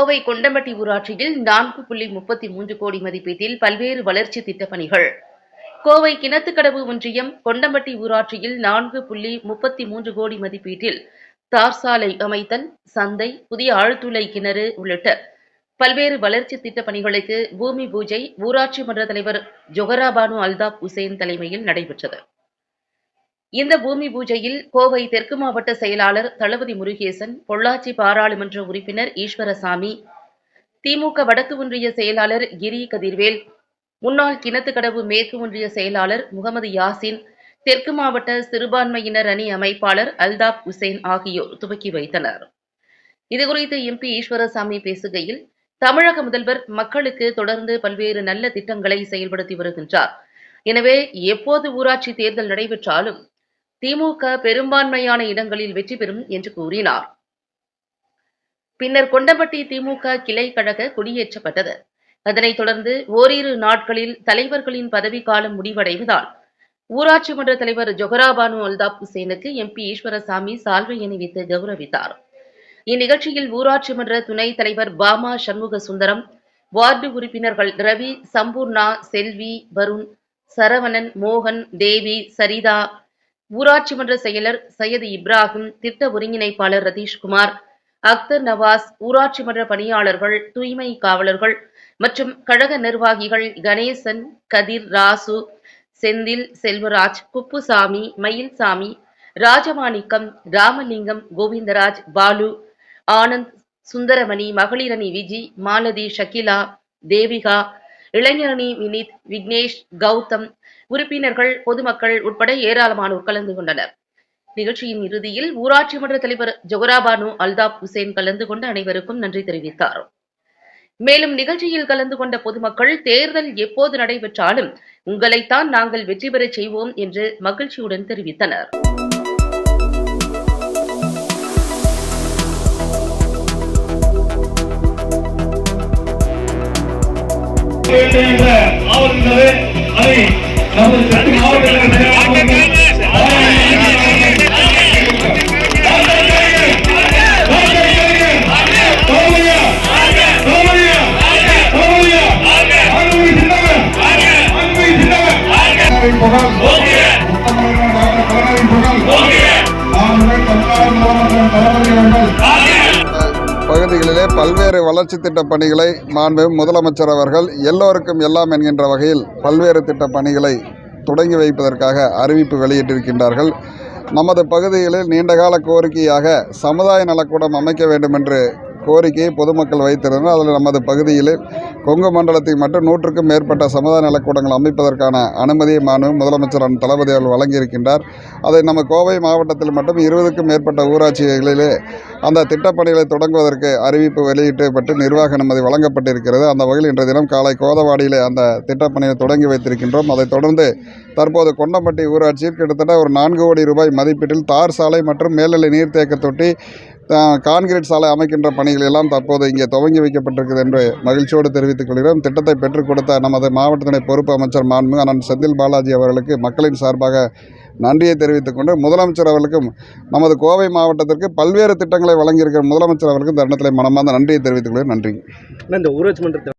கோவை கொண்டம்பட்டி ஊராட்சியில் நான்கு புள்ளி முப்பத்தி மூன்று கோடி மதிப்பீட்டில் பல்வேறு வளர்ச்சி திட்டப் பணிகள் கோவை கிணத்துக்கடவு ஒன்றியம் கொண்டம்பட்டி ஊராட்சியில் நான்கு புள்ளி முப்பத்தி மூன்று கோடி மதிப்பீட்டில் தார் சாலை அமைத்தல் சந்தை புதிய ஆழ்துளை கிணறு உள்ளிட்ட பல்வேறு வளர்ச்சி திட்டப் பணிகளுக்கு பூமி பூஜை ஊராட்சி மன்ற தலைவர் ஜொஹராபானு அல்தாப் உசேன் தலைமையில் நடைபெற்றது. இந்த பூமி பூஜையில் கோவை தெற்கு மாவட்ட செயலாளர் தளபதி முருகேசன் பொள்ளாச்சி பாராளுமன்ற உறுப்பினர் ஈஸ்வரசாமி திமுக வடக்கு ஒன்றிய செயலாளர் கிரி கதிர்வேல் முன்னாள் கிணத்துக்கடவு மேற்கு ஒன்றிய செயலாளர் முகமது யாசின் தெற்கு மாவட்ட சிறுபான்மையினர் அணி அமைப்பாளர் அல்தாப் உசேன் ஆகியோர் துவக்கி வைத்தனர். இதுகுறித்து எம்பி ஈஸ்வரசாமி பேசுகையில் தமிழக முதல்வர் மக்களுக்கு தொடர்ந்து பல்வேறு நல்ல திட்டங்களை செயல்படுத்தி வருகின்றார். எனவே எப்போது ஊராட்சி தேர்தல் நடைபெற்றாலும் திமுக பெரும்பான்மையான இடங்களில் வெற்றி பெறும் என்று கூறினார். பின்னர் கொண்டப்பட்டி திமுக கிளை கழக குடியேற்றப்பட்டது. அதனைத் தொடர்ந்து ஓரிரு நாட்களில் தலைவர்களின் பதவிக்காலம் முடிவடைவதால் ஊராட்சி மன்ற தலைவர் ஜொஹராபானு அல்தாப் ஹுசேனுக்கு எம்பி ஈஸ்வரசாமி சால்வை அணிவித்து கௌரவித்தார். இந்நிகழ்ச்சியில் ஊராட்சி மன்ற துணைத் தலைவர் பாமா சண்முக சுந்தரம் வார்டு உறுப்பினர்கள் ரவி சம்பூர்ணா செல்வி வருண் சரவணன் மோகன் தேவி சரிதா ஊராட்சி மன்ற செயலர் சையது இப்ராஹிம் திட்ட ஒருங்கிணைப்பாளர் ரதீஷ்குமார் அக்தர் நவாஸ் ஊராட்சி மன்ற பணியாளர்கள் தூய்மை காவலர்கள் மற்றும் கழக நிர்வாகிகள் கணேசன் கதிர் ராசு செந்தில் செல்வராஜ் குப்புசாமி மயில்சாமி ராஜமாணிக்கம் ராமலிங்கம் கோவிந்தராஜ் பாலு ஆனந்த் சுந்தரமணி மகளிரணி விஜி மாலதி ஷகிலா தேவிகா இளைஞரணி வினித் விக்னேஷ் கௌதம் உறுப்பினர்கள் பொதுமக்கள் உட்பட ஏராளமானோர் கலந்து கொண்டனர். நிகழ்ச்சியின் இறுதியில் ஊராட்சி மன்ற தலைவர் ஜொகராபானு அல்தாப் ஹுசேன் கலந்து கொண்டு அனைவருக்கும் நன்றி தெரிவித்தார். மேலும் நிகழ்ச்சியில் கலந்து கொண்ட பொதுமக்கள் தேர்தல் எப்போது நடைபெற்றாலும் உங்களைத்தான் நாங்கள் வெற்றி பெறச் செய்வோம் என்று மகிழ்ச்சியுடன் தெரிவித்தனர். வேண்டும் என்ற ஆவல் இருந்தது அதை நமது வளர்ச்சி திட்டப் பணிகளை மாண்பு முதலமைச்சர் அவர்கள் எல்லோருக்கும் எல்லாம் என்கின்ற வகையில் பல்வேறு திட்டப் பணிகளை தொடங்கி வைப்பதற்காக அறிவிப்பு வெளியிட்டிருக்கின்றார்கள். நமது பகுதிகளில் நீண்டகால கோரிக்கையாக சமுதாய நலக்கூடம் அமைக்க வேண்டும் என்று கோரிக்கையை பொதுமக்கள் வைத்திருந்தனர். அதில் நமது பகுதியில் கொங்கு மண்டலத்தில் மட்டும் நூற்றுக்கும் மேற்பட்ட சமுதாய நலக்கூடங்கள் அமைப்பதற்கான அனுமதியை மாண்பு முதலமைச்சர் அண்ணன் தளபதி அவர்கள் வழங்கியிருக்கின்றார். அதை நம்ம கோவை மாவட்டத்தில் மட்டும் இருபதுக்கும் மேற்பட்ட ஊராட்சிகளிலே அந்த திட்டப்பணிகளை தொடங்குவதற்கு அறிவிப்பு வெளியிட்டப்பட்டு நிர்வாக அனுமதி வழங்கப்பட்டிருக்கிறது. அந்த வகையில் இன்றைய தினம் காலை கோதவாடியிலே அந்த திட்டப்பணியை தொடங்கி வைத்திருக்கின்றோம். அதைத் தொடர்ந்து தற்போது கொண்டம்பட்டி ஊராட்சியில் கிட்டத்தட்ட ஒரு நான்கு கோடி ரூபாய் மதிப்பீட்டில் தார் சாலை மற்றும் மேல்நிலை நீர்த்தேக்க தொட்டி கான்கிரீட் சாலை அமைக்கின்ற பணிகள் எல்லாம் தற்போது இங்கே துவங்கி வைக்கப்பட்டிருக்கிறது என்று மகிழ்ச்சியோடு தெரிவித்துக் கொள்கிறோம். திட்டத்தை பெற்றுக் கொடுத்த நமது மாவட்டத்தினை பொறுப்பு அமைச்சர் மாண்பு அண்ணன் செந்தில் பாலாஜி அவர்களுக்கு மக்களின் சார்பாக நன்றியை தெரிவித்துக் கொண்டு முதலமைச்சர் அவர்களுக்கும் நமது கோவை மாவட்டத்திற்கு பல்வேறு திட்டங்களை வழங்கியிருக்கிற முதலமைச்சர் அவர்களுக்கும் தருணத்தில் மனமார்ந்த நன்றியை தெரிவித்துக் கொள்கிறேன். நன்றி. இந்த ஊராட்சி மன்றத்தில்